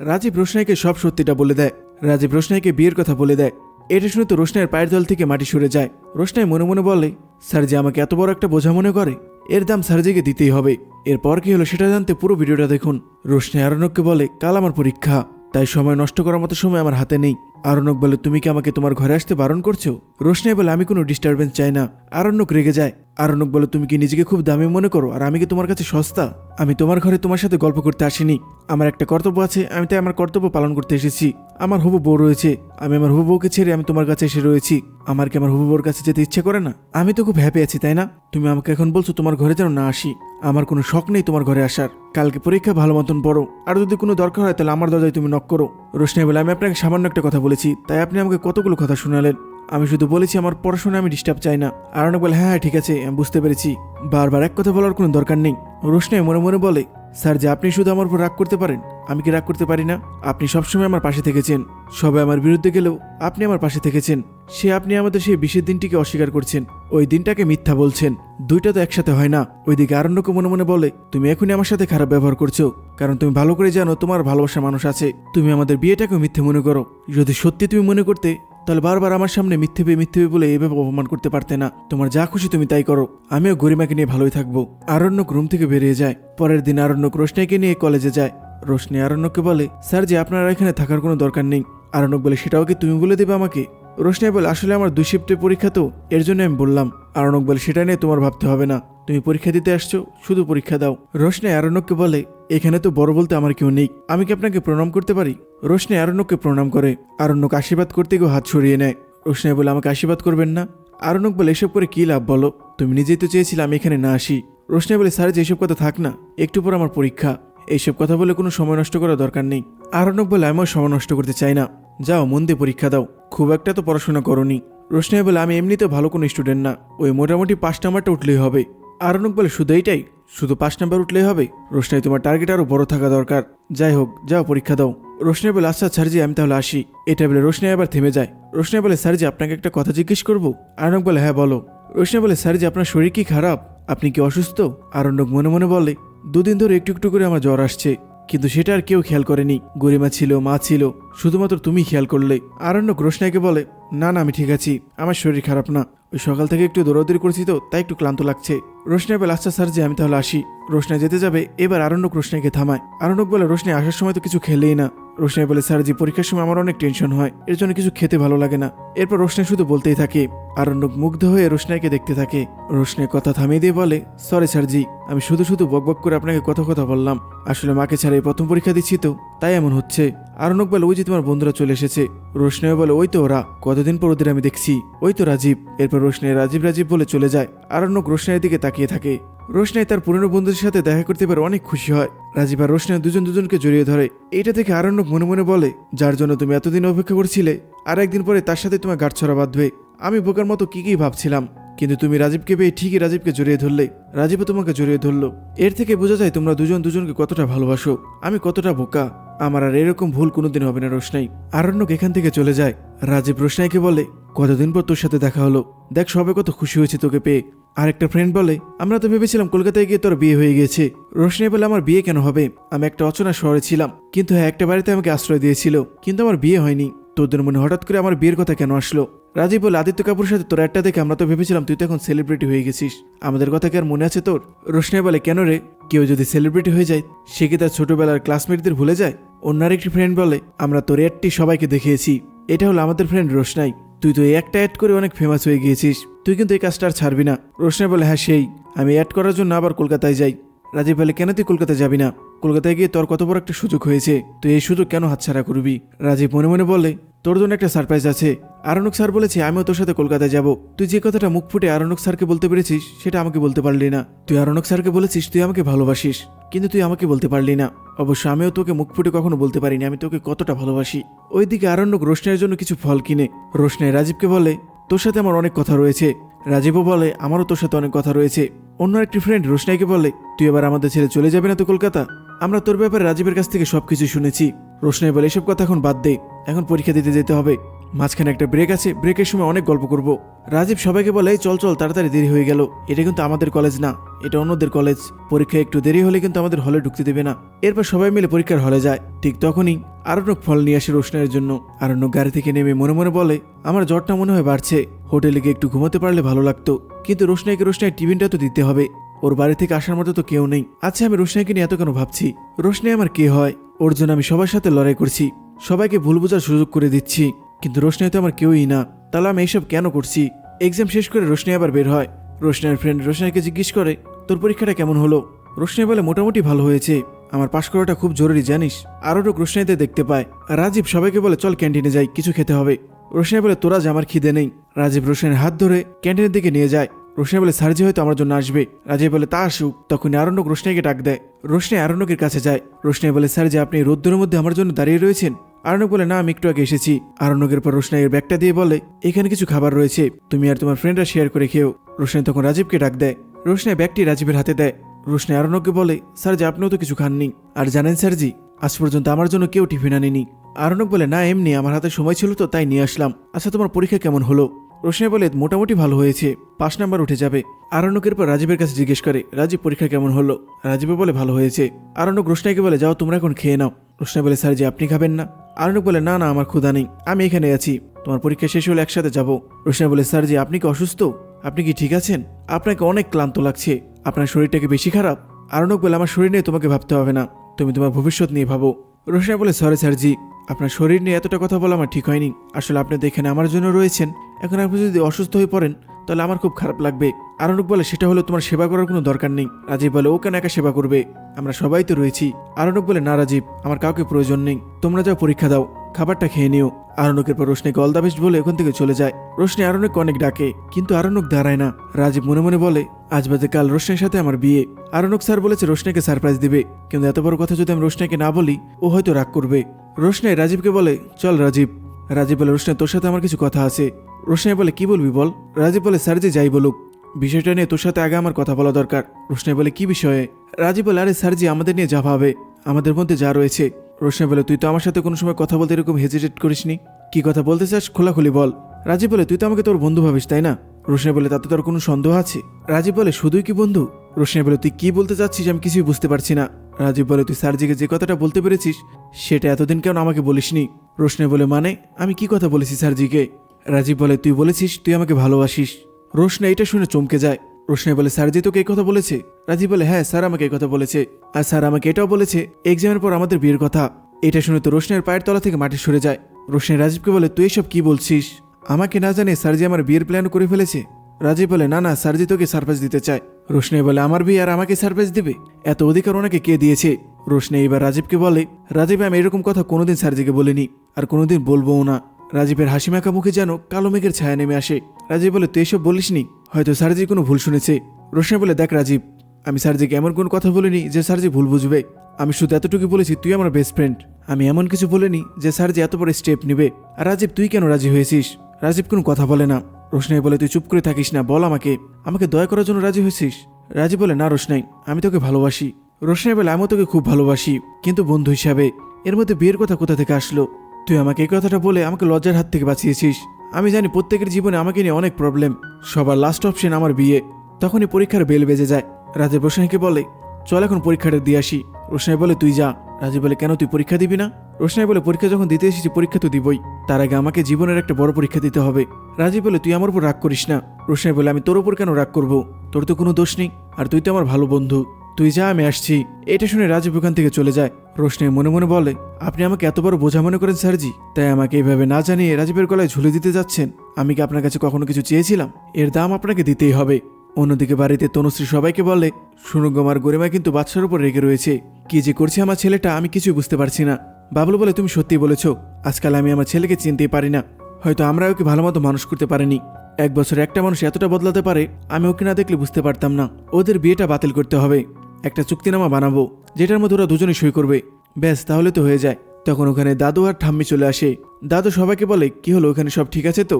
রাজীব রোশনাইকে সব সত্যিটা বলে দেয়। রাজীব রোশনাইকে বিয়ের কথা বলে দেয়। এটা শুনে তো রোশনাইয়ের পায়ের দল থেকে মাটি সরে যায়। রোশনাই মনে মনে বলে, স্যার যে আমাকে এত বড় একটা বোঝা মনে করে, এর দাম সার্জিকে দিতেই হবে। এরপর কি হলো সেটা জানতে পুরো ভিডিওটা দেখুন। রোশনাই আরণ্যককে বলে, কাল আমার পরীক্ষা, তাই সময় নষ্ট করার মতো সময় আমার হাতে নেই। আরণ্যক বলে, তুমি কি আমাকে তোমার ঘরে আসতে বারণ করছ? রোশনাই বলে, আমি কোনো ডিস্টারবেন্স চাই না। আরণ্যক রেগে যায়। আরণ্যক বলে, তুমি কি নিজেকে খুব দামি মনে করো? আর আমি কি তোমার কাছে সস্তা? আমি তোমার ঘরে তোমার সাথে গল্প করতে আসিনি। আমার একটা কর্তব্য আছে, আমি তাই আমার কর্তব্য পালন করতে এসেছি। আমার হবু বউ রয়েছে। আমি আমার হবু বউকে ছেড়ে আমি তোমার কাছে এসে রয়েছি। আমার কি আমার হবু বউর কাছে যেতে ইচ্ছে করে না? আমি তো খুব হ্যাপি আছি, তাই না? তুমি আমাকে এখন বলছো তোমার ঘরে যেন না আসি। আমার কোনো শখ নেই তোমার ঘরে আসার। কালকে পরীক্ষা ভালো মতন পড়ো। আর যদি কোনো দরকার হয় তাহলে আমার দরজায় তুমি নক করো। রোশনাই বলে, আমি আপনাকে সামান্য একটা কথা বলেছি, তাই আপনি আমাকে কতগুলো কথা শোনালেন? আমি শুধু বলেছি আমার পড়াশোনা আমি ডিস্টার্ব চাই না। আর অনেক বলে হ্যাঁ হ্যাঁ ঠিক আছে, আমি বুঝতে পেরেছি। বারবার এক কথা বলার কোনো দরকার নেই। রোশনাই মনে মনে বলে, স্যার, যে আপনি শুধু আমার উপর রাগ করতে পারেন, আমি কি রাগ করতে পারি না? আপনি সবসময় আমার পাশে থেকেছেন। সবাই আমার বিরুদ্ধে গেলেও আপনি আমার পাশে থেকেছেন। সে আপনি আমাদের সেই বিশেষ দিনটিকে অস্বীকার করছেন। ওই দিনটাকে মিথ্যা বলছেন। দুইটা তো একসাথে হয় না। ওইদিকে আরণ্যকে মনে মনে বলে, তুমি এখনই আমার সাথে খারাপ ব্যবহার করছ। কারণ তুমি ভালো করে জানো তোমার ভালোবাসা মানুষ আছে। তুমি আমাদের বিয়েটাকেও মিথ্যে মনে করো। যদি সত্যি তুমি মনে করতে তাহলে বারবার আমার সামনে মিথ্যে পেয়ে মিথ্যে পেয়ে বলে এভাবে অপমান করতে পারতে না। তোমার যা খুশি তুমি তাই করো। আমিও গরিমাকে নিয়ে ভালোই থাকব। আরণ্যক রুম থেকে বেরিয়ে যায়। পরের দিন আরণ্যক রোশনাইকে নিয়ে কলেজে যায়। রোশনি আরণ্যককে বলে, স্যার যে আপনারা এখানে থাকার কোনো দরকার নেই। আরণ্যক বলে, সেটাও কি তুমি বলে দেবে আমাকে? রোশনাই বলে, আসলে আমার দুই শিফটের পরীক্ষা তো, এর জন্য আমি বললাম। আরণ্যক বলে, সেটা নিয়ে তোমার ভাবতে হবে না। তুমি পরীক্ষা দিতে আসছো, শুধু পরীক্ষা দাও। রোশনাই আরণ্যককে বলে, এখানে তো বড় বলতে আমার কেউ নেই। আমি কি আপনাকে প্রণাম করতে পারি? রোশনাই আরণ্যককে প্রণাম করে। আরণ্যক আশীর্বাদ করতে গিয়ে হাত সরিয়ে নেয়। রোশনাই বলে, আমাকে আশীর্বাদ করবেন না? আরণ্যক বলে, এসব করে কি লাভ বলো? তুমি নিজেই তো চেয়েছিলে আমি এখানে না আসি। রোশনাই বলে, স্যার, যে এসব কথা থাক না, একটু পর আমার পরীক্ষা। এইসব কথা বলে কোনো সময় নষ্ট করার দরকার নেই। আরণ্যক বলে, আমিও সময় নষ্ট করতে চাই না। যাও মন দিয়ে পরীক্ষা দাও। খুব একটা তো পড়াশোনা করনি। রোশনাই বলে, আমি এমনিতে ভালো কোনো স্টুডেন্ট না। ওই মোটামুটি পাঁচ নাম্বারটা উঠলেই হবে। আরণ্যক বলে, শুধু এইটাই? শুধু পাঁচ নাম্বার উঠলেই হবে? রোশনাই, তোমার টার্গেট আরও বড় থাকা দরকার। যাই হোক, যাও, পরীক্ষা দাও। রোশনাই বলে আচ্ছা স্যারজি, আমি তাহলে আসি। এটা বলে, রোশনাই আবার থেমে যায়। রোশনাই বলে, স্যারজি, আপনাকে একটা কথা জিজ্ঞেস করব? আরণ্যক বলে হ্যাঁ বলো। রোশনাই বলে, স্যারজি, আপনার শরীর কি খারাপ? আপনি কি অসুস্থ? আরণ্যক মনে মনে বলে, দুদিন ধরে একটু একটু করে আমার জ্বর আসছে। কিন্তু সেটা আর কেউ খেয়াল করেনি। গরিমা ছিল, মা ছিল, শুধুমাত্র তুমি খেয়াল করলে। আরণ্য রোশনাইকে বলে, না না, আমি ঠিক আছি, আমার শরীর খারাপ না। ওই সকাল থেকে একটু দৌড়াদৌড়ি করেছি তো, তাই একটু ক্লান্ত লাগছে। রোশনাই বলে আচ্ছা স্যার, যে আমি তাহলে আসি। রোশনাই যেতে যাবে, এবার আরণ্যক রোশনাইকে থামায়। আরণ্যক বলে, রোশনাই, আসার সময় তো কিছু খেলেই না। রোশনাই বলে, স্যার, জি, পরীক্ষার সময় আমার অনেক টেনশন হয়। এর জন্য কিছু খেতে ভালো লাগে না। এরপর রোশনাই শুধু বলতেই থাকে, আরণ্যক মুগ্ধ হয়ে রোশনাইকে দেখতে থাকে। রোশনাই কথা থামিয়ে দিয়ে বলে, সরি, স্যার, জি, আমি শুধু শুধু বকবক করে আপনাকে কথা কথা বললাম। আসলে মাকে ছাড়া এই প্রথম পরীক্ষা দিচ্ছি তো, তাই এমন হচ্ছে। আরণ্যক বলে, ওই যে তোমার বন্ধুরা চলে এসেছে। রোশনাই বলে, ওই তো ওরা, কতদিন পর ওদের আমি দেখছি? ওই তো রাজীব। এরপর রোশনাই রাজীব রাজীব বলে চলে যায়। আরণ্যক রোশনাইয়ের দিকে তাকিয়ে থাকে। রোশনাই তার পুরনো বন্ধুদের সাথে দেখা করতে পেরে অনেক খুশি হয়। রাজীব আর রোশনাই দুজন দুজনকে জড়িয়ে ধরে। এটা থেকে আরণ্যক মনে মনে বলে, যার জন্য তুমি এতদিন অপেক্ষা করছিলে, আর একদিন পরে তার সাথে তোমার গাঁটছড়া বাঁধবে। আমি বোকার মতো কি কি ভাবছিলাম, কিন্তু তুমি রাজীবকে পেয়ে ঠিকই রাজীবকে জড়িয়ে ধরলে। রাজীবও তোমাকে জড়িয়ে ধরলো। এর থেকে বোঝা যায় তোমরা দুজন দুজনকে কতটা ভালোবাসো। আমি কতটা বোকা। আমার আর এরকম ভুল কোনোদিন হবে না রোশনাই। আরণ্যক এখান থেকে চলে যায়। রাজীব রোশনাইকে বলে, কতদিন পর তোর সাথে দেখা হলো? দেখ সবে কত খুশি হয়েছে তোকে পেয়ে। আর একটা ফ্রেন্ড বলে, আমরা তো ভেবেছিলাম কলকাতায় গিয়ে তোর বিয়ে হয়ে গেছে। রোশনাই বলে, আমার বিয়ে কেন হবে? আমি একটা অচনা শহরে ছিলাম। কিন্তু হ্যাঁ একটা বাড়িতে আমাকে আশ্রয় দিয়েছিল। কিন্তু আমার বিয়ে হয়নি। তোদের মনে হঠাৎ করে আমার বিয়ের কথা কেন আসলো? রাজীব বলে, আদিত্য কাপুরের সাথে তোর একটা দেখে আমরা তো ভেবেছিলাম তুই তো এখন সেলিব্রিটি হয়ে গেছিস। আমাদের কথা কি আর মনে আছে তোর? রোশনাই বলে, কেন রে? কেউ যদি সেলিব্রিটি হয়ে যায়, সে কি তার ছোটবেলার ক্লাসমেটদের ভুলে যায়? অন্য আরেকটি ফ্রেন্ড বলে, আমরা তোর অ্যাডটি সবাইকে দেখিয়েছি। এটা হলো আমাদের ফ্রেন্ড রোশনাই। তুই তো একটা অ্যাড করে অনেক ফেমাস হয়ে গিয়েছিস। তুই কিন্তু এই কাজটা আর ছাড়বি না। রোশনে বলে হ্যাঁ সেই। আমি অ্যাড করার জন্য আবার কলকাতায় যাই। রাজীব বলে, কেন তুই কলকাতায় যাবি না? কলকাতায় গিয়ে তোর কত বড় একটা সুযোগ হয়েছে। তুই এই সুযোগ কেন হাতছাড়া করবি? রাজীব মনে মনে বলে, তোর জন্য একটা সারপ্রাইজ আছে। আরণক স্যার বলেছে, আমিও তোর সাথে কলকাতায় যাব। তুই যে কথাটা মুখ ফুটে আরণক স্যারকে বলতে পেরেছিস, সেটা আমাকে বলতে পারলি না। তুই আরণক স্যারকে বলেছিস, তুই আমাকে ভালোবাসিস। কিন্তু তুই আমাকে বলতে পারলি না। অবশ্য আমিও তোকে মুখ ফুটে কখনো বলতে পারিনি। আমি তোকে কতটা ভালোবাসি। ওইদিকে আরণ্যক রোশনের জন্য কিছু ফল কিনে। রোশনাই রাজীবকে বলে তোর সাথে আমার অনেক কথা রয়েছে। রাজীবও বলে, আমারও তোর সাথে অনেক কথা রয়েছে। অন্য একটি ফ্রেন্ড রোশনাইকে বলে, তুই এবার আমাদের ছেড়ে চলে যাবে না তো কলকাতা? আমরা তোর ব্যাপারে রাজীবের কাছ থেকে সবকিছু শুনেছি। রোশনাই বলে, এসব কথা এখন বাদ দে। এখন পরীক্ষা দিতে যেতে হবে। মাঝখানে একটা ব্রেক আছে ব্রেকের সময় অনেক গল্প করব। রাজীব সবাইকে বলে, চল চল, তাড়াতাড়ি দেরি হয়ে গেল। এটা কিন্তু আমাদের কলেজ না, এটা অন্যদের কলেজ পরীক্ষা একটু দেরি হলে কিন্তু আমাদের হলে ঢুকতে দেবে না। এরপর সবাই মিলে পরীক্ষার হলে যায়। ঠিক তখনই আরণ্যক ফল নিয়ে আসে রোশনের জন্য। আরণ্যক গাড়ি থেকে নেমে মনে মনে বলে, আমার জ্বরটা মনে হয় বাড়ছে। হোটেলে গিয়ে একটু ঘুমাতে পারলে ভালো লাগতো। কিন্তু রোশনাইকে রোশনাই টিফিনটা তো দিতে হবে। ওর বাড়ি থেকে আসার মতো তো কেউ নেই। আচ্ছা আমি রোশনাইকে নিয়ে এত কেন ভাবছি? রোশনাই আমার কে হয়? ওর জন্য আমি সবার সাথে লড়াই করছি। সবাইকে ভুল বোঝার সুযোগ করে দিচ্ছি। কিন্তু রোশনাই তো আমার কেউই না। তাহলে আমি এইসব কেন করছি? এক্সাম শেষ করে রোশনাই আবার বের হয়। রোশনাইয়ের ফ্রেন্ড রোশনাইকে জিজ্ঞেস করে, তোর পরীক্ষাটা কেমন হলো? রোশনাই বলে, মোটামুটি ভালো হয়েছে। আমার পাশ করাটা খুব জরুরি, জানিস? আরও লোক রোশনাইতে দেখতে পায়। রাজীব সবাইকে বলে, চল ক্যান্টিনে যাই, কিছু খেতে হবে। রোশনাই বলে, তোরা যে আমার খিদে নেই। রাজীব রোশনের হাত ধরে ক্যান্টিনের দিকে নিয়ে যায়। রোশনাই বলে সার্জি হয়তো আমার জন্য আসবে। রাজীব বলে, তা আসুক। তখন আরণ্যক রোশনাইকে ডাক দেয়। রোশনাই আরণ্যকের কাছে যায়। রোশনাই বলে স্যার যে আপনি রোদ্দুরের মধ্যে আমার জন্য দাঁড়িয়ে রয়েছেন? আরণ্যক বলে, না, আমি একটু আগে এসেছি। আরণ্যকের পর রোশনাইয়ের ব্যাগটা দিয়ে বলে, এখানে কিছু খাবার রয়েছে, তুমি আর তোমার ফ্রেন্ডরা শেয়ার করে খেও। রোশনাই তখন রাজীবকে ডাক দেয়। রোশনাই ব্যাগটি রাজীবের হাতে দেয়। রোশনাই আরণ্যককে বলে, স্যার যে আপনিও তো কিছু খাননি। আর জানেন স্যারজি আজ পর্যন্ত আমার জন্য কেউ টিফিন আনেনি। আরণ্যক বলে, না, এমনি, আমার হাতে সময় ছিল তো, তাই নিয়ে আসলাম। আচ্ছা তোমার পরীক্ষা কেমন হলো? রোশনাই বলে, মোটামুটি ভালো হয়েছে, পাঁচ নাম্বার উঠে যাবে। আরণ্যকের পর রাজীবের কাছে জিজ্ঞেস করে, রাজীব, পরীক্ষা কেমন হলো? রাজীবে বলে, ভালো হয়েছে। আরণ্যক রোশনাইকে বলে, যাও, তোমরা এখন খেয়ে নাও। রোশনাই বলে, স্যার যে আপনি খাবেন না। আরণ্যক বলে, না না, আমার ক্ষুধা নেই, আমি এখানে আছি, তোমার পরীক্ষা শেষ হলে একসাথে যাব। রোশনাই বলে, স্যার জি, আপনি কি অসুস্থ? আপনি কি ঠিক আছেন? আপনাকে অনেক ক্লান্ত লাগছে, আপনার শরীরটাকে বেশি খারাপ? আরণ্যক বলে, আমার শরীর নিয়ে তোমাকে ভাবতে হবে না, তুমি তোমার ভবিষ্যৎ নিয়ে ভাবো। রোশনাই বলে, সরি স্যারজি আপনার শরীর নিয়ে এতটা কথা বলা আমার ঠিক হয়নি, আসলে আপনি এখানে আমার জন্য রয়েছেন, এখন আপনি যদি অসুস্থ হয়ে পড়েন, তাহলে আমার খুব খারাপ লাগবে। আরণক বলে, সেটা হলো তোমার সেবা করার কোনো দরকার নেই। রাজীব বলে, ও কেন একা সেবা করবে? আমরা সবাই তো রয়েছি। আরণক বলে, না রাজীব, আমার কাউকে প্রয়োজন নেই। তোমরা যাও পরীক্ষা দাও, খাবারটা খেয়ে নিও। আরণকের পর রোশনীকে অল দ্য বেস্ট বলে ওখান থেকে চলে যায়। রোশনী আরণক অনেক ডাকে, কিন্তু আরণক দাঁড়ায় না। রাজীব মনে মনে বলে, আজ বাদে কাল রোশনের সাথে আমার বিয়ে। আরণক স্যার বলেছে, রোশনাকে সারপ্রাইজ দিবে। কিন্তু এত বড় কথা যদি আমি রোশনাকে না বলি, ও হয়তো রাগ করবে। রোশনাই রাজীবকে বলে, চল রাজীব। রাজীব বলে রোশনাই তোর সাথে আমার কিছু কথা আছে। রোশনাই বলে, কি বলবি বল? রাজীব বলে, স্যার যে যাই বলুক। বিষয়টা নিয়ে তোর সাথে আগে আমার কথা বলা দরকার। রোশনাই বলে, কি বিষয়ে? রাজীব বলে, আরে স্যার জি আমাদের নিয়ে যা ভাবে। আমাদের মধ্যে যা রয়েছে। রোশনাই বলে, তুই তো আমার সাথে কোনো সময় কথা বলতে এরকম হেজিটেট করিসনি। কি কথা বলতে চাস খোলাখুলি বল। রাজীব বলে, তুই তো আমাকে তোর বন্ধু ভাবিস, তাই না? রোশনাই বলে, তাতে তোর কোনো সন্দেহ আছে? রাজীব বলে, শুধুই কি বন্ধু? রোশনাই বলে, তুই কি বলতে চাচ্ছিস আমি কিছুই বুঝতে পারছি না। রাজীব বলে, তুই স্যারজিকে যে কথাটা বলতে পেরেছিস, সেটা এতদিন কেন আমাকে বলিসনি? রোশনাই বলে মানে? আমি কি কথা বলেছি স্যারজিকে? রাজীব বলে, তুই বলেছিস, তুই আমাকে ভালোবাসিস। রোশনা এটা শুনে চমকে যায়। রোশনাই বলে স্যারজি তোকে এই কথা বলেছে? রাজীব বলে হ্যাঁ স্যার আমাকে এই কথা বলেছে। আর স্যার আমাকে এটাও বলেছে, এক্সামের পর আমাদের বিয়ের কথা। এটা শুনে তো রোশনের পায়ের তলা থেকে মাটি সরে যায়। রোশনাই রাজীবকে বলে, তুই এসব কি বলছিস? আমাকে না জানে স্যারজি আমার বিয়ের প্ল্যান করে ফেলেছে? রাজীব বলে, না না স্যারজি তোকে সারপ্রাইজ দিতে চায়। রোশনাই বলে, আমার বিয়ে আর আমাকে সারপ্রাইজ দিবে? এত অধিকার ওনাকে কে দিয়েছে? রোশনাই এবার রাজীবকে বলে, রাজীব, আমি এরকম কথা কোনোদিন স্যারজিকে বলিনি, আর কোনোদিন বলবোও না। রাজীবের হাসি মাখা মুখে যেন কালো মেঘের ছায়া নেমে আসে। রাজীব বলে, তুই এসব বলিসনি হয়তো স্যারজি কোনো ভুল শুনেছে। রোশনাই বলে, দেখ রাজীব, আমি স্যারজিকে এমন কোনো কথা বলিনি যে স্যারজি ভুল বুঝবে। আমি শুধু এতটুকু বলেছি, তুই আমার বেস্ট ফ্রেন্ড আমি এমন কিছু বলিনি যে স্যারজি এত বড় স্টেপ নেবে। আর রাজীব, তুই কেন রাজি হয়েছিস? রাজীব কোনো কথা বলে না। রোশনাই বলে, তুই চুপ করে থাকিস না, বল আমাকে। আমাকে দয়া করার জন্য রাজি হয়েছিস? রাজীব বলে, না রোশনাই, আমি তোকে ভালোবাসি। রোশনাই বলে, আমিও তোকে খুব ভালোবাসি। কিন্তু বন্ধু হিসাবে, এর মধ্যে বিয়ের কথা কোথা থেকে আসলো? তুই আমাকে এই কথাটা বলে আমাকে লজ্জার হাত থেকে বাঁচিয়েছিস। আমি জানি প্রত্যেকের জীবনে আমাকে নিয়ে অনেক প্রবলেম সবার লাস্ট অপশন আমার বিয়ে। তখনই পরীক্ষার বেল বেজে যায়। রাজীব রোশনাইকে বলে, চল এখন পরীক্ষাটা দিয়ে আসি। রোশনাই বলে, তুই যা। রাজীব বলে, কেন তুই পরীক্ষা দিবি না? রোশনাই বলে, পরীক্ষা যখন দিতে এসেছি, পরীক্ষা তো দিবই। তার আগে আমাকে জীবনের একটা বড় পরীক্ষা দিতে হবে। রাজীব বলে, তুই আমার উপর রাগ করিস না। রোশনাই বলে, আমি তোর উপর কেন রাগ করব? তোর তো কোনো দোষ নেই। আর তুই তো আমার ভালো বন্ধু। তুই যা, আমি আসছি। এটা শুনে রাজীব ওখান থেকে চলে যায়। রোশনাই মনে মনে বলে, আপনি আমাকে এত বড় বোঝা মনে করেন, স্যারজি? তাই আমাকে এইভাবে না জানিয়ে রাজীবের গলায় ঝুলে দিতে যাচ্ছেন। আমি কি আপনার কাছে কখনো কিছু চেয়েছিলাম? এর দাম আপনাকে দিতেই হবে। অন্যদিকে বাড়িতে তনুশ্রী সবাইকে বলে সুরঙ্গমার গরিমা কিন্তু বাচ্চার উপর রেগে রয়েছে। কি যে করছে আমার ছেলেটা, আমি কিছুই বুঝতে পারছি না। বাবলু বলে, তুমি সত্যি বলেছ। আজকাল আমি আমার ছেলেকে চিনতেই পারি না। হয়তো আমরা ওকে ভালো মতো মানুষ করতে পারিনি। এক বছর একটা মানুষ এতটা বদলাতে পারে, আমি ওকে না দেখলে বুঝতে পারতাম না। ওদের বিয়েটা বাতিল করতে হবে। একটা চুক্তিনামা বানাবো, যেটার মধ্যে ওরা দুজনে সই করবে। ব্যাস, তাহলে তো হয়ে যায়। তখন ওখানে দাদু আর ঠাম্মি চলে আসে। দাদু সবাইকে বলে, কি হলো, ওখানে সব ঠিক আছে তো?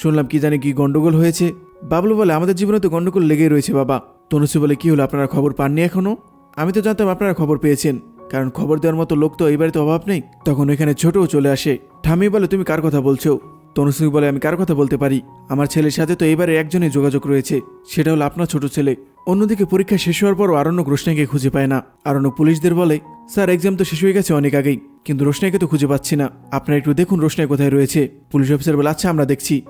শুনলাম কি জানি কি গন্ডগোল হয়েছে। বাবলু বলে, আমাদের জীবনে তো গন্ডগোল লেগেই রয়েছে, বাবা। তনুশ্রী বলে, কি হলো, আপনারা খবর পাননি এখনও? আমি তো জানতাম আপনারা খবর পেয়েছেন, কারণ খবর দেওয়ার মতো লোক তো এই বাড়িতে অভাব নেই। তখন এখানে ছোটও চলে আসে। ঠাম্মি বলে, তুমি কার কথা বলছো? তনুশ্রী বলে, আমি কার কথা বলতে পারি? আমার ছেলের সাথে তো এবারে একজনই যোগাযোগ রয়েছে। সেটা হলো আপনার ছোট ছেলে। অন্যদিকে পরীক্ষা শেষ হওয়ার পরও আরণ্য রোশনাইকে খুঁজে পায় না। আরণ্য পুলিশদের বলে, স্যার এক্সাম তো শেষ হয়ে গেছে অনেক আগেই। কিন্তু রোশনাইকে তো খুঁজে পাচ্ছি না। আপনারা একটু দেখুন রোশনাই কোথায় রয়েছে। পুলিশ অফিসার বলে আচ্ছা আমরা দেখছি।